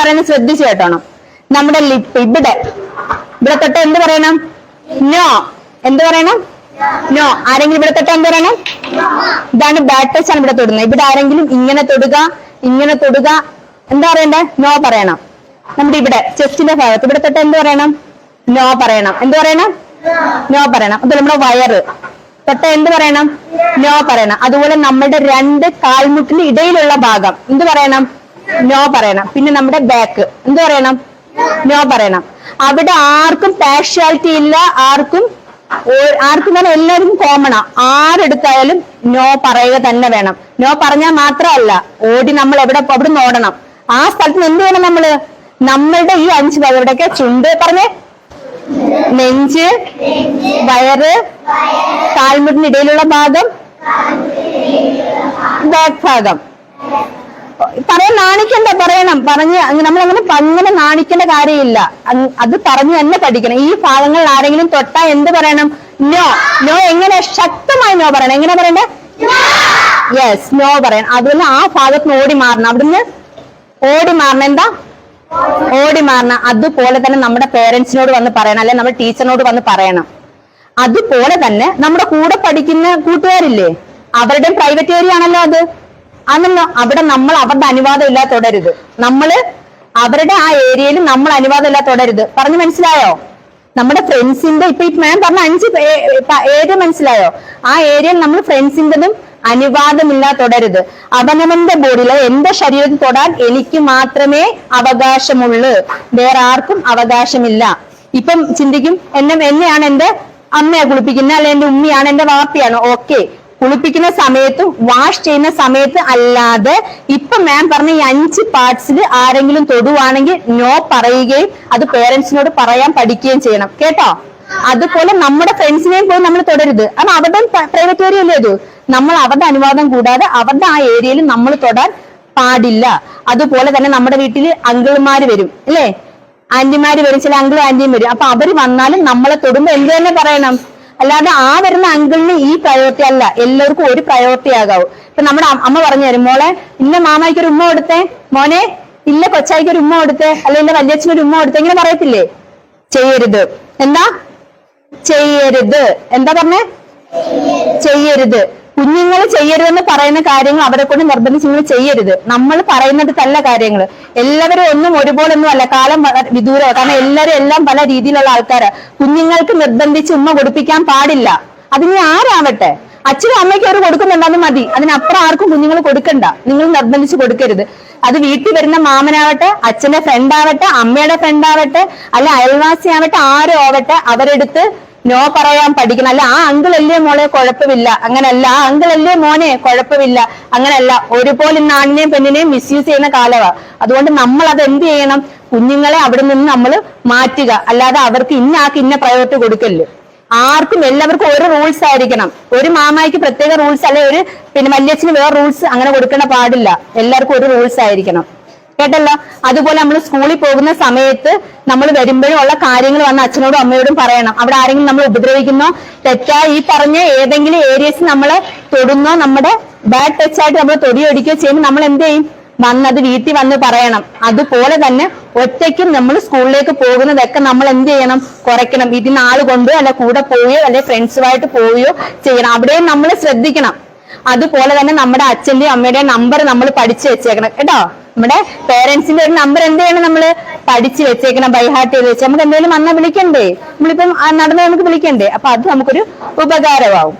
പറയുന്നത് ശ്രദ്ധിച്ചു കേട്ടോണം. നമ്മുടെ ലിപ്പ് ഇവിടെ. ഇവിടെ തൊട്ട് എന്ത് പറയണം? നോ. എന്ത് പറയണം? നോ. ആരെങ്കിലും ഇവിടെ തൊട്ട് എന്ത് പറയണം? ഇതാണ് ബാഡ് ടച്ച് ആണ് ഇവിടെ തൊടുന്നത്. ഇവിടെ ആരെങ്കിലും ഇങ്ങനെ തൊടുക ഇങ്ങനെ തൊടുക എന്താ പറയണ്ടേ? നോ പറയണം. നമ്മുടെ ഇവിടെ ചെസ്റ്റിന്റെ ഭാഗത്ത്. ഇവിടെ തൊട്ട് എന്ത് പറയണം? നോ പറയണം. എന്ത് പറയണം? നോ പറയണം. അപ്പൊ നമ്മുടെ വയറ്. തൊട്ട് എന്ത് പറയണം? നോ പറയണം. അതുപോലെ നമ്മളുടെ രണ്ട് കാൽമുട്ടിന് ഇടയിലുള്ള ഭാഗം. എന്ത് പറയണം? നോ പറയണം. പിന്നെ നമ്മുടെ ബാക്ക് എന്ത് പറയണം? നോ പറയണം. അവിടെ ആർക്കും പാഷ്വാലിറ്റി ഇല്ല ആർക്കും ആർക്കും തന്നെ എല്ലാവരും കോമണാ ആരെടുത്തായാലും നോ പറയുക തന്നെ വേണം. നോ പറഞ്ഞാൽ മാത്രമല്ല ഓടി നമ്മൾ എവിടെ അവിടെ നോടണം ആ സ്ഥലത്ത് എന്ത് വേണം നമ്മൾ നമ്മളുടെ ഈ അഞ്ച് പേരുടെയൊക്കെ ചുണ്ട് പറഞ്ഞേ. നെഞ്ച് വയറ് കാൽമുട്ടിനിടയിലുള്ള ഭാഗം ബാക്ക് ഭാഗം. പറയാൻ നാണിക്കണ്ട പറയണം. പറഞ്ഞ് നമ്മൾ അങ്ങനെ അങ്ങനെ നാണിക്കേണ്ട കാര്യമില്ല. അത് പറഞ്ഞു തന്നെ പഠിക്കണം. ഈ ഭാഗങ്ങളിൽ ആരെങ്കിലും തൊട്ടാ എന്ത് പറയണം? നോ. നോ എങ്ങനെ? ശക്തമായി നോ പറയണം. എങ്ങനെ പറയണ്ടേ? യെസ് നോ പറയണം. അതുപോലെ ആ ഭാഗത്ത് നിന്ന് ഓടി മാറണം. അവിടുന്ന് ഓടി മാറണം. എന്താ? ഓടി മാറണം. അതുപോലെ തന്നെ നമ്മുടെ പേരൻസിനോട് വന്ന് പറയണം. അല്ലെ നമ്മുടെ ടീച്ചറിനോട് വന്ന് പറയണം. അതുപോലെ തന്നെ നമ്മുടെ കൂടെ പഠിക്കുന്ന കൂട്ടുകാരില്ലേ? അവരുടെയും പ്രൈവറ്റ് ഏരിയ ആണല്ലോ അത്. അന്നല്ലോ അവിടെ നമ്മൾ അവരുടെ അനുവാദം ഇല്ലാതെ തുടരുത്. നമ്മൾ അവരുടെ ആ ഏരിയയിൽ നമ്മൾ അനുവാദം ഇല്ലാതെ തുടരുത്. പറഞ്ഞു മനസ്സിലായോ? നമ്മുടെ ഫ്രണ്ട്സിന്റെ ഇപ്പൊ ഈ മാം പറഞ്ഞ അഞ്ച് ഏരിയ മനസ്സിലായോ? ആ ഏരിയയിൽ നമ്മൾ ഫ്രണ്ട്സിന്റെതും അനുവാദമില്ലാതെ തുടരുത്. അവനവന്റെ ബോഡിയിലെ എന്റെ ശരീരത്തിൽ തൊടാൻ എനിക്ക് മാത്രമേ അവകാശമുള്ളൂ. വേറെ ആർക്കും അവകാശമില്ല. ഇപ്പം ചിന്തിക്കും എന്നെ എന്നെയാണ് എന്റെ അമ്മയെ കുളിപ്പിക്കുന്നത് അല്ലെ എന്റെ ഉമ്മയാണ് എന്റെ വാപ്പയാണ്. ഓക്കെ. കുളിപ്പിക്കുന്ന സമയത്തും വാഷ് ചെയ്യുന്ന സമയത്ത് അല്ലാതെ ഇപ്പൊ മാം പറഞ്ഞ ഈ അഞ്ച് പാർട്സിൽ ആരെങ്കിലും തൊടുവാണെങ്കിൽ നോ പറയുകയും അത് പേരൻസിനോട് പറയാൻ പഠിക്കുകയും ചെയ്യണം. കേട്ടോ? അതുപോലെ നമ്മുടെ ഫ്രണ്ട്സിനെയും പോയി നമ്മൾ തുടരുത്. കാരണം അവരുടെ പ്രൈവറ്റ് ഏരിയ അല്ലേ അത് നമ്മൾ അവരുടെ അനുവാദം കൂടാതെ അവരുടെ ആ ഏരിയയിൽ നമ്മൾ തൊടാൻ പാടില്ല. അതുപോലെ തന്നെ നമ്മുടെ വീട്ടിൽ അങ്കിൾമാർ വരും അല്ലേ? ആന്റിമാര് വരും ചില അങ്കിളും ആന്റിയും വരും. അപ്പൊ അവർ വന്നാലും നമ്മളെ തൊടുമ്പോ എന്ത് തന്നെ പറയണം? അല്ലാതെ ആ വരുന്ന അങ്കിളിന് ഈ പ്രയോറിറ്റി അല്ല. എല്ലാവർക്കും ഒരു പ്രയോറിറ്റി ആകാവൂ. ഇപ്പൊ നമ്മുടെ അമ്മ പറഞ്ഞു തരും മോളെ ഇന്ന മാമായിക്ക് ഒരു ഉമ്മ കൊടുത്തേ. മോനെ ഇല്ല കൊച്ചായിക്ക് ഒരു ഉമ്മ കൊടുത്തേ. അല്ലെ ഇല്ല വല്യച്ഛന് ഒരു ഉമ്മ കൊടുത്തേ. ഇങ്ങനെ പറയത്തില്ലേ? ചെയ്യരുത്. എന്താ? ചെയ്യരുത്. എന്താ പറഞ്ഞേ? ചെയ്യരുത്. കുഞ്ഞുങ്ങൾ ചെയ്യരുതെന്ന് പറയുന്ന കാര്യങ്ങൾ അവരെ കൊണ്ട് നിർബന്ധിച്ച് നിങ്ങൾ ചെയ്യരുത്. നമ്മൾ പറയുന്നിടത്തല്ല കാര്യങ്ങൾ എല്ലാവരും ഒന്നും ഒരുപോലെ ഒന്നും അല്ല. കാലം വിദൂരമാണ് കാരണം എല്ലാവരും എല്ലാം പല രീതിയിലുള്ള ആൾക്കാരാ. കുഞ്ഞുങ്ങൾക്ക് നിർബന്ധിച്ച് ഉമ്മ കൊടുപ്പിക്കാൻ പാടില്ല. അതിന് ആരാവട്ടെ? അച്ഛനും അമ്മയ്ക്ക് അവർ കൊടുക്കുന്നുണ്ടെന്ന് മതി. അതിനപ്പുറം ആർക്കും കുഞ്ഞുങ്ങൾ കൊടുക്കണ്ട. നിങ്ങൾ നിർബന്ധിച്ച് കൊടുക്കരുത്. അത് വീട്ടിൽ വരുന്ന മാമനാവട്ടെ അച്ഛന്റെ ഫ്രണ്ട് ആവട്ടെ അമ്മയുടെ ഫ്രണ്ട് ആവട്ടെ അല്ല അയൽവാസി ആവട്ടെ ആരും ആവട്ടെ അവരെടുത്ത് നോ പറയാൻ പഠിക്കണം. അല്ല ആ അങ്കിൾ അല്ലേ മോളെ കുഴപ്പമില്ല. അങ്ങനല്ല ആ അങ്കിൾ അല്ലേ മോനെ കുഴപ്പമില്ല. അങ്ങനല്ല. ഒരുപോലെ ഇന്ന് ആണിനെയും പെണ്ണിനെയും മിസ്യൂസ് ചെയ്യുന്ന കാലവ. അതുകൊണ്ട് നമ്മൾ അത് എന്ത് ചെയ്യണം? കുഞ്ഞുങ്ങളെ അവിടെ നിന്ന് നമ്മൾ മാറ്റുക. അല്ലാതെ അവർക്ക് ഇന്ന ആൾക്ക് ഇന്ന പ്രയോറിറ്റി കൊടുക്കല്ലേ. ആർക്കും എല്ലാവർക്കും ഒരു റൂൾസ് ആയിരിക്കണം. ഒരു മാമായിക്ക് പ്രത്യേക റൂൾസ് അല്ലെ ഒരു പിന്നെ വല്യച്ഛന് വേറെ റൂൾസ് അങ്ങനെ കൊടുക്കേണ്ട പാടില്ല. എല്ലാവർക്കും ഒരു റൂൾസ് ആയിരിക്കണം. കേട്ടല്ലോ? അതുപോലെ നമ്മൾ സ്കൂളിൽ പോകുന്ന സമയത്ത് നമ്മൾ വരുമ്പോഴും ഉള്ള കാര്യങ്ങൾ വന്ന് അച്ഛനോടും അമ്മയോടും പറയണം. അവിടെ ആരെങ്കിലും നമ്മൾ ഉപദ്രവിക്കുന്നോ തെറ്റാ ഈ പറഞ്ഞ ഏതെങ്കിലും ഏരിയസ് നമ്മളെ തൊടുന്നോ നമ്മുടെ ബാഡ് ടച്ച് ആയിട്ട് നമ്മൾ തൊടിയൊടിക്കുകയോ ചെയ്യുമ്പോൾ നമ്മൾ എന്ത് ചെയ്യും? വന്നത് വീട്ടിൽ വന്ന് പറയണം. അതുപോലെ തന്നെ ഒറ്റയ്ക്കും നമ്മൾ സ്കൂളിലേക്ക് പോകുന്നതൊക്കെ നമ്മൾ എന്ത് ചെയ്യണം? കുറയ്ക്കണം. ഇതിന് ആൾ കൊണ്ടുപോയോ അല്ലെ കൂടെ പോവുകയോ അല്ലെ ഫ്രണ്ട്സുമായിട്ട് പോവുകയോ ചെയ്യണം. അവിടെയും നമ്മൾ ശ്രദ്ധിക്കണം. അതുപോലെ തന്നെ നമ്മുടെ അച്ഛന്റെയും അമ്മയുടെയും നമ്പർ നമ്മൾ പഠിച്ചു വെച്ചേക്കണം. കേട്ടോ? നമ്മുടെ പേരൻസിന്റെ ഒരു നമ്പർ എന്ത് ചെയ്യണം നമ്മൾ പഠിച്ചു വെച്ചേക്കണം ബൈഹാർട്ട് ചെയ്ത് വെച്ച്. നമുക്ക് എന്തെങ്കിലും വന്നാൽ വിളിക്കണ്ടേ? നമ്മളിപ്പം നടന്ന് നമുക്ക് വിളിക്കണ്ടേ? അപ്പൊ അത് നമുക്കൊരു ഉപകാരമാവും.